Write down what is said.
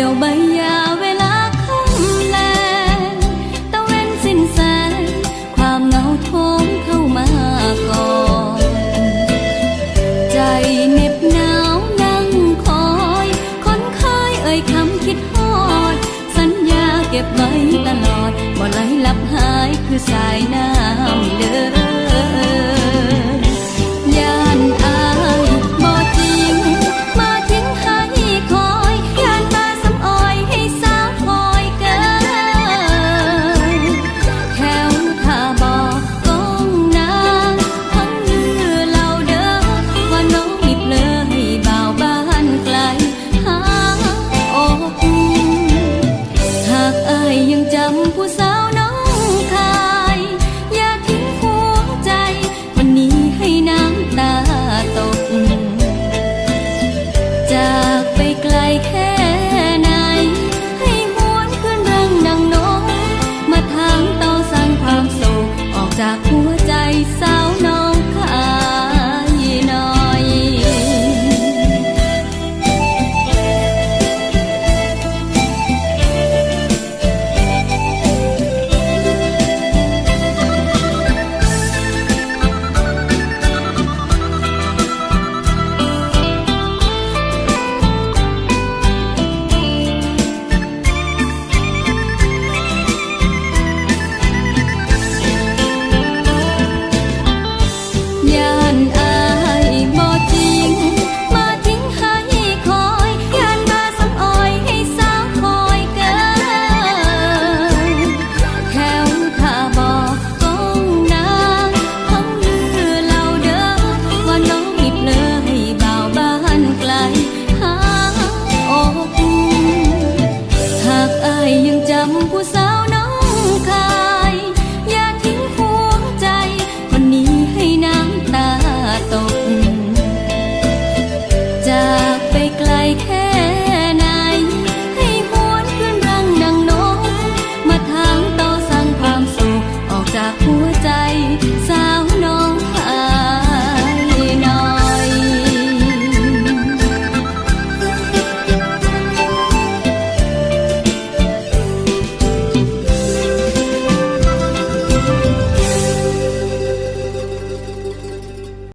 กี่ยวใบยาเวลาค่ำแลงตะเวนสิ้นแสงความเหงาท้อเข้ามาก่อน ใจเหน็บหนาวนั่งคอยคนคอยเอ่ยคำคิดฮอด สัญญาเก็บไว้ตลอดบ่ไหลหลับหายคือสายน้ำเดิน ผู้สาวน้องคายยาทิ้งหัวใจคนนี้ให้น้ำตาตก จากไปไกลแค่